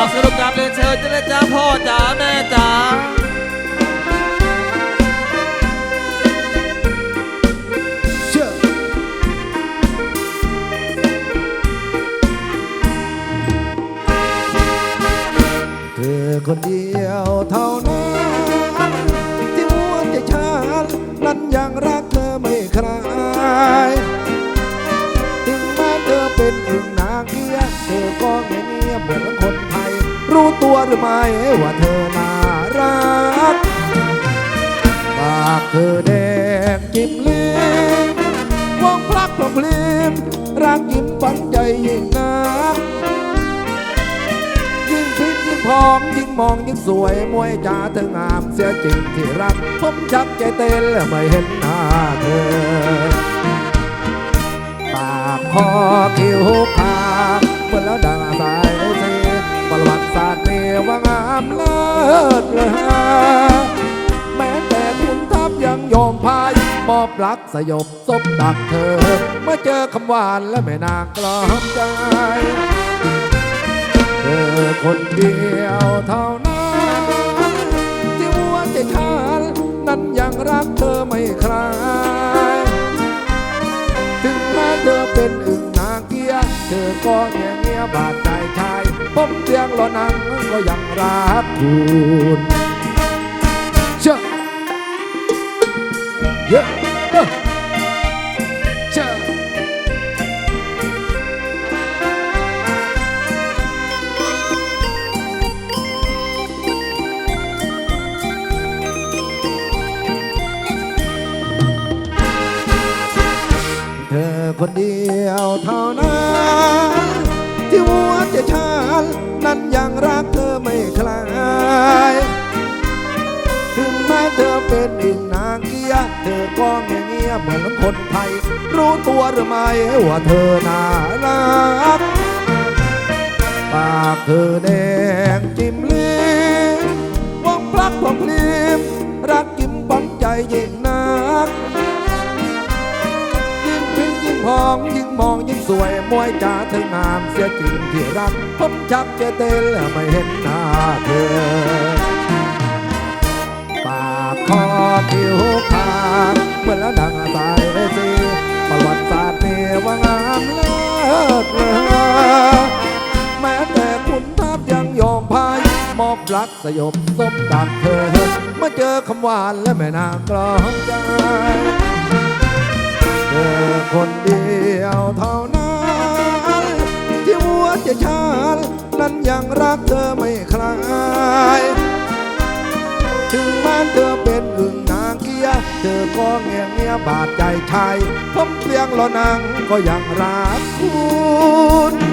เอาสรุปการเรียนเชิญจะได้จ้าพ่อจ๋าแม่จ๋าเธอคนเดียวเท่านั้นที่ม้วนใจฉันนั้นย รือไม่ว่าเธอน่ารักปากเธอแดงจิ้มลิ้มวงพลักพลริมรักยิ้มปันใจยิ่งนักยิ่งพิษยิ่งพอมยิ่งมองยิ่งสวยมวยจ๋าเธองามเสียจริงที่รัก ผมชักใจเต้นเมื่อเห็นหน้าเธอปากคอคิ้ว ลิศเลอแม้แต่คุณทัพยังยอมพายมอบรักสยบซบดักเธอเมื่อเจอคำหวานและแม่นางกลอมใจ เธอคนเดียวเท่านั้นที่หัวใจฉันนั้นยังรักเธอไม่คลายถึงแม้เธอเป็นอึ่งนางเกีย เธอก็เงียเงียบาดใจชาย ผมเตียงรอนังก็ยังรักคุณเชื่อเยอะเอ้อเชื่อเธอคนเดียวเท่านั้น เหมือนคนไทย รู้ตัวหรือไม่ว่าเธอน่ารัก ปากเธอแดงจิ้มลิ้มวงพลักพลงพลิมรักยิ้มปันใจยิ่งนัก ยิ่งพิงยิ่งพองยิ่งมองยิ่งสวยมวยจ๋าเธองามเสียจริงที่รัก ผมชักจะเต้นและไม่เห็นหน้าเธอ ปากคอคิ้วคา มือนแล้วดังสายสีประวัติศาสตร์มีว่างามเลิศเลอแม้แต่คุณทัพยังยอมพายมอบรักสยบสมดักเธอเมื่อเจอคำหวานและแม่นางกลอมใจเธอคนเดียวเท่านั้นที่หัวใจฉันนั้นยังรักเธอไม่คลาย ถึงแม้เธอเป็นอึ่ง ยเธอก็เงียเงียบาดใจชายผมเพียงรอนังก็ยังรักคุณ